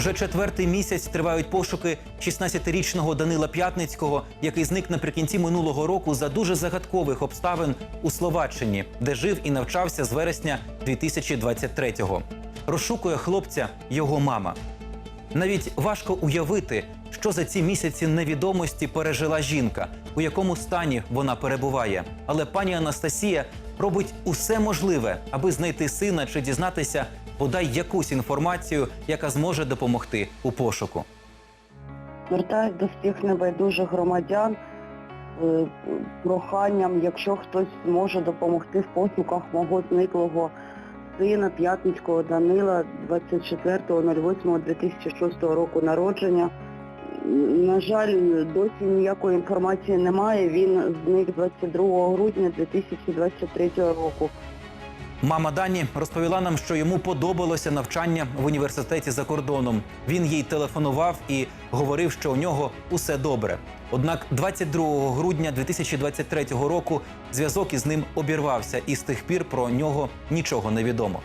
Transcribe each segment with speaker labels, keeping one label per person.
Speaker 1: Уже четвертий місяць тривають пошуки 16-річного Данила П'ятницького, який зник наприкінці минулого року за дуже загадкових обставин у Словаччині, де жив і навчався з вересня 2023-го. Розшукує хлопця його мама. Навіть важко уявити, що за ці місяці невідомості пережила жінка, у якому стані вона перебуває. Але пані Анастасія робить усе можливе, аби знайти сина чи дізнатися бодай якусь інформацію, яка зможе допомогти у пошуку.
Speaker 2: Звертаюсь до всіх небайдужих громадян е, проханням, якщо хтось зможе допомогти в пошуках мого зниклого сина П'ятницького Данила 24.08.2006 року народження. На жаль, досі ніякої інформації немає. Він зник 22 грудня 2023 року.
Speaker 1: Мама Дані розповіла нам, що йому подобалося навчання в університеті за кордоном. Він їй телефонував і говорив, що у нього усе добре. Однак 22 грудня 2023 року зв'язок із ним обірвався, і з тих пір про нього нічого не відомо.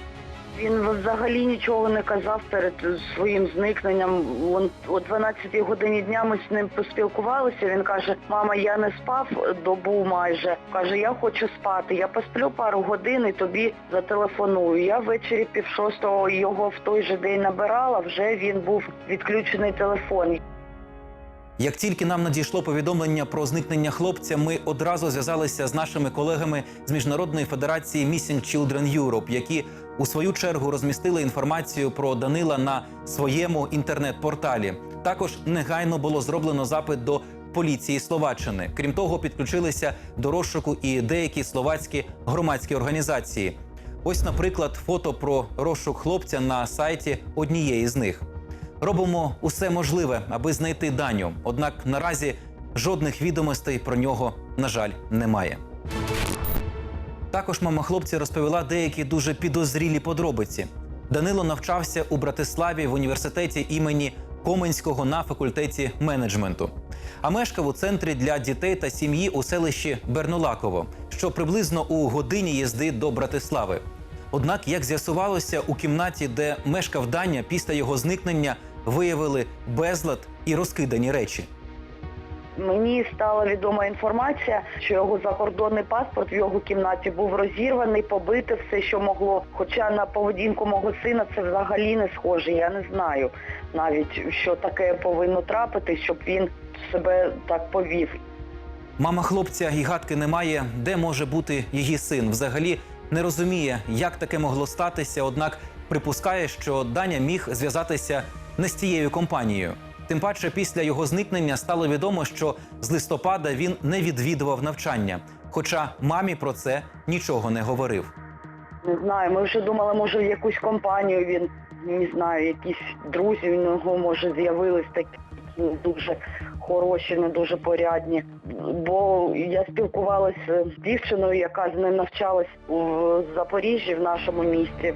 Speaker 2: Він взагалі нічого не казав перед своїм зникненням. Он о 12-й годині дня ми з ним поспілкувалися. Він каже: Мама, я не спав добу майже. Каже, я хочу спати. Я посплю пару годин і тобі зателефоную. Я ввечері пів шостого його в той же день набирала. Вже він був відключений телефон.
Speaker 1: Як тільки нам надійшло повідомлення про зникнення хлопця, ми одразу зв'язалися з нашими колегами з міжнародної федерації Missing Children Europe, які у свою чергу розмістили інформацію про Данила на своєму інтернет-порталі. Також негайно було зроблено запит до поліції Словаччини. Крім того, підключилися до розшуку і деякі словацькі громадські організації. Ось, наприклад, фото про розшук хлопця на сайті однієї з них. Робимо усе можливе, аби знайти Даню. Однак наразі жодних відомостей про нього, на жаль, немає. Також мама хлопця розповіла деякі дуже підозрілі подробиці. Данило навчався у Братиславі в університеті імені Коменського на факультеті менеджменту, а мешкав у центрі для дітей та сім'ї у селищі Бернулаково, що приблизно у годині їзди до Братислави. Однак, як з'ясувалося, у кімнаті, де мешкав Даня, після його зникнення виявили безлад і розкидані речі.
Speaker 2: Мені стала відома інформація, що його закордонний паспорт в його кімнаті був розірваний, побите все, що могло. Хоча на поведінку мого сина це взагалі не схоже. Я не знаю навіть, що таке повинно трапити, щоб він себе так повів.
Speaker 1: Мама хлопця і гадки не має, де може бути її син. Взагалі не розуміє, як таке могло статися, однак припускає, що Даня міг зв'язатися не з тією компанією. Тим паче, після його зникнення стало відомо, що з листопада він не відвідував навчання, хоча мамі про це нічого не говорив.
Speaker 2: Не знаю, ми вже думали, може в якусь компанію він не знаю, якісь друзі у нього може з'явились такі дуже хороші, не дуже порядні. Бо я спілкувалася з дівчиною, яка з ним навчалась у Запоріжжі в нашому місті.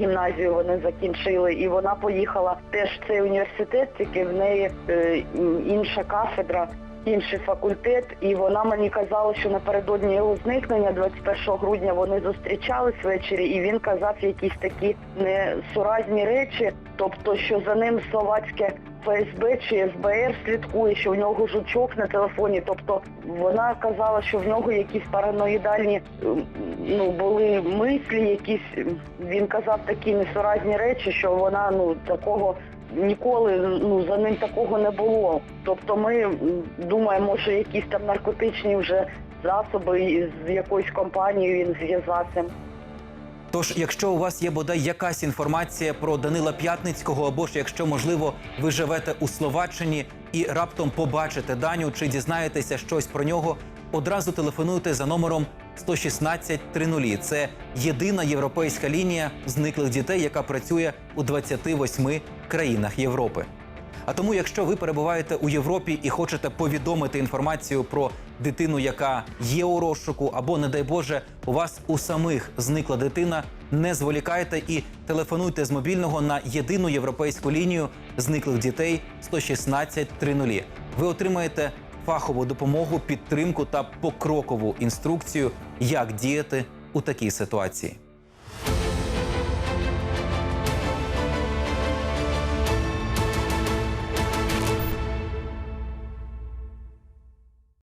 Speaker 2: Гімназію вони закінчили, і вона поїхала теж в цей університет, тільки в неї е, інша кафедра, інший факультет. І вона мені казала, що напередодні його зникнення, 21 грудня, вони зустрічались ввечері, і він казав якісь такі несуразні речі, тобто, що за ним словацьке ФСБ чи ФБР слідкує, що в нього жучок на телефоні. Тобто вона казала, що в нього якісь параноїдальні ну, були мислі, якісь він казав такі несуразні речі, що вона ну такого ніколи ну за ним такого не було. Тобто ми думаємо, може якісь там наркотичні вже засоби з якоюсь компанією він зв'язався.
Speaker 1: Тож, якщо у вас є бодай якась інформація про Данила П'ятницького, або ж якщо, можливо, ви живете у Словаччині і раптом побачите Даню чи дізнаєтеся щось про нього, одразу телефонуйте за номером 116 30. Це єдина європейська лінія зниклих дітей, яка працює у 28 країнах Європи. А тому, якщо ви перебуваєте у Європі і хочете повідомити інформацію про дитину, яка є у розшуку, або, не дай Боже, у вас у самих зникла дитина, не зволікайте і телефонуйте з мобільного на єдину європейську лінію зниклих дітей 116 30. Ви отримаєте фахову допомогу, підтримку та покрокову інструкцію, як діяти у такій ситуації.